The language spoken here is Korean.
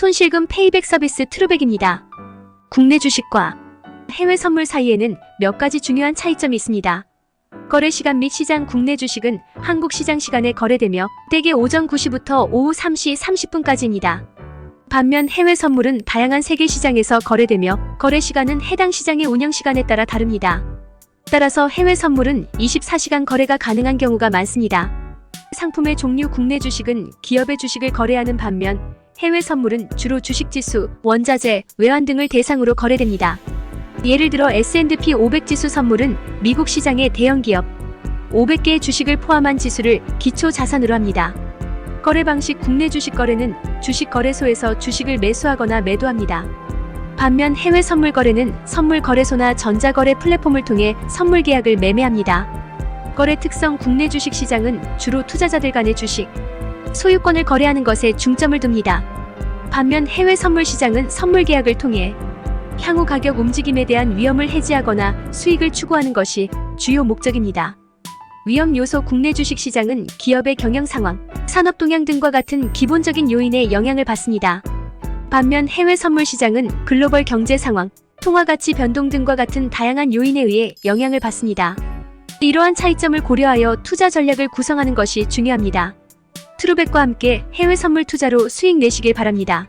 손실금 페이백 서비스 트루백입니다. 국내 주식과 해외 선물 사이에는 몇 가지 중요한 차이점이 있습니다. 거래 시간 및 시장 국내 주식은 한국 시장 시간에 거래되며 대개 오전 9시부터 오후 3시 30분까지입니다. 반면 해외 선물은 다양한 세계 시장에서 거래되며 거래 시간은 해당 시장의 운영 시간에 따라 다릅니다. 따라서 해외 선물은 24시간 거래가 가능한 경우가 많습니다. 상품의 종류 국내 주식은 기업의 주식을 거래하는 반면 해외 선물은 주로 주식 지수, 원자재, 외환 등을 대상으로 거래됩니다. 예를 들어 S&P 500 지수 선물은 미국 시장의 대형 기업 500개의 주식을 포함한 지수를 기초 자산으로 합니다. 거래 방식 국내 주식 거래는 주식 거래소에서 주식을 매수하거나 매도합니다. 반면 해외 선물 거래는 선물 거래소나 전자거래 플랫폼을 통해 선물 계약을 매매합니다. 거래 특성 국내 주식 시장은 주로 투자자들 간의 주식, 소유권을 거래하는 것에 중점을 둡니다. 반면 해외 선물 시장은 선물 계약을 통해 향후 가격 움직임에 대한 위험을 해지하거나 수익을 추구하는 것이 주요 목적입니다. 위험 요소 국내 주식 시장은 기업의 경영 상황, 산업 동향 등과 같은 기본적인 요인에 영향을 받습니다. 반면 해외 선물 시장은 글로벌 경제 상황, 통화 가치 변동 등과 같은 다양한 요인에 의해 영향을 받습니다. 이러한 차이점을 고려하여 투자 전략을 구성하는 것이 중요합니다. 트루백과 함께 해외 선물 투자로 수익 내시길 바랍니다.